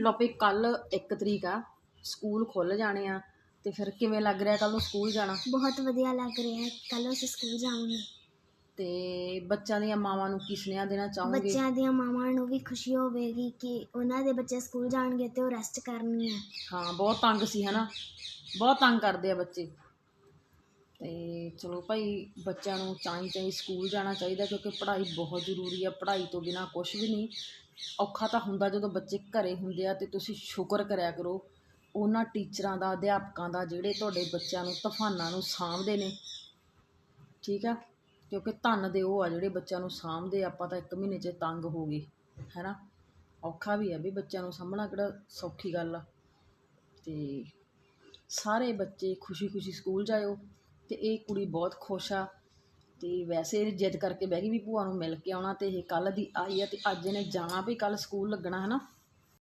ਲੋ ਵੀ ਕੱਲ 1 ਤਰੀਕ ਆ ਸਕੂਲ ਖੁੱਲ ਜਾਣੇ ਆ ਤੇ ਫਿਰ ਕਿਵੇਂ ਲੱਗ ਰਿਹਾ ਕੱਲ ਨੂੰ ਸਕੂਲ ਜਾਣਾ? ਬਹੁਤ ਵਧੀਆ ਲੱਗ ਰਿਹਾ ਹੈ ਕੱਲ ਅਸੀਂ ਸਕੂਲ ਜਾਵਾਂਗੇ। ਤੇ ਬੱਚਿਆਂ ਦੀਆਂ ਮਾਵਾਂ ਨੂੰ ਕੀ ਸੁਨੇਹਾ ਦੇਣਾ ਚਾਹੋਗੇ? ਬੱਚਿਆਂ ਦੀਆਂ ਮਾਵਾਂ ਨੂੰ ਵੀ ਖੁਸ਼ੀ ਹੋਵੇਗੀ ਕਿ ਉਹਨਾਂ ਦੇ ਬੱਚੇ ਸਕੂਲ ਜਾਣਗੇ ਤੇ ਉਹ ਰੈਸਟ ਕਰਨੀ ਹੈ ਹਾਂ ਬਹੁਤ ਤੰਗ ਸੀ ਹਨਾ? ਬਹੁਤ ਤੰਗ ਕਰਦੇ ਆ ਬੱਚੇ। ਅਤੇ ਚਲੋ ਭਾਈ ਬੱਚਿਆਂ ਨੂੰ ਚਾਈ ਚਾਈ ਸਕੂਲ ਜਾਣਾ ਚਾਹੀਦਾ ਕਿਉਂਕਿ ਪੜ੍ਹਾਈ ਬਹੁਤ ਜ਼ਰੂਰੀ ਆ, ਪੜ੍ਹਾਈ ਤੋਂ ਬਿਨਾਂ ਕੁਛ ਵੀ ਨਹੀਂ। ਔਖਾ ਤਾਂ ਹੁੰਦਾ ਜਦੋਂ ਬੱਚੇ ਘਰੇ ਹੁੰਦੇ ਆ ਤੇ ਤੁਸੀਂ ਸ਼ੁਕਰ ਕਰਿਆ ਕਰੋ, ਉਹਨਾਂ ਟੀਚਰਾਂ ਦਾ, ਅਧਿਆਪਕਾਂ ਦਾ ਜਿਹੜੇ ਤੁਹਾਡੇ ਬੱਚਿਆਂ ਨੂੰ ਤੂਫਾਨਾਂ ਨੂੰ ਸਾਂਭਦੇ ਨੇ, ਠੀਕ ਆ? ਕਿਉਂਕਿ ਧੰਨ ਦੇ ਉਹ ਆ ਜਿਹੜੇ ਬੱਚਿਆਂ ਨੂੰ ਸਾਂਭਦੇ, ਆਪਾਂ ਤਾਂ ਇੱਕ ਮਹੀਨੇ 'ਚ ਤੰਗ ਹੋ ਗਏ, ਹੈਨਾ? ਔਖਾ ਵੀ ਆ ਵੀ ਬੱਚਿਆਂ ਨੂੰ ਸਾਂਭਣਾ ਕਿਹੜਾ ਸੌਖੀ ਗੱਲ ਆ। ਅਤੇ ਸਾਰੇ ਬੱਚੇ ਖੁਸ਼ੀ-ਖੁਸ਼ੀ ਸਕੂਲ ਜਾਇਓ। ਤੇ ਇਹ ਕੁੜੀ ਬਹੁਤ ਖੁਸ਼ ਆ। ਤੇ ਵੈਸੇ ਇਹ ਜਿੱਦ ਕਰਕੇ ਬਹਿ ਗਈ ਵੀ ਭੂਆ ਨੂੰ ਮਿਲ ਕੇ ਆਉਣਾ ਤੇ ਇਹ ਕੱਲ ਦੀ ਆਈ ਆ ਤੇ ਅੱਜ ਇਹਨੇ ਜਾਣਾ ਵੀ ਕੱਲ ਸਕੂਲ ਲੱਗਣਾ ਹੈ ਨਾ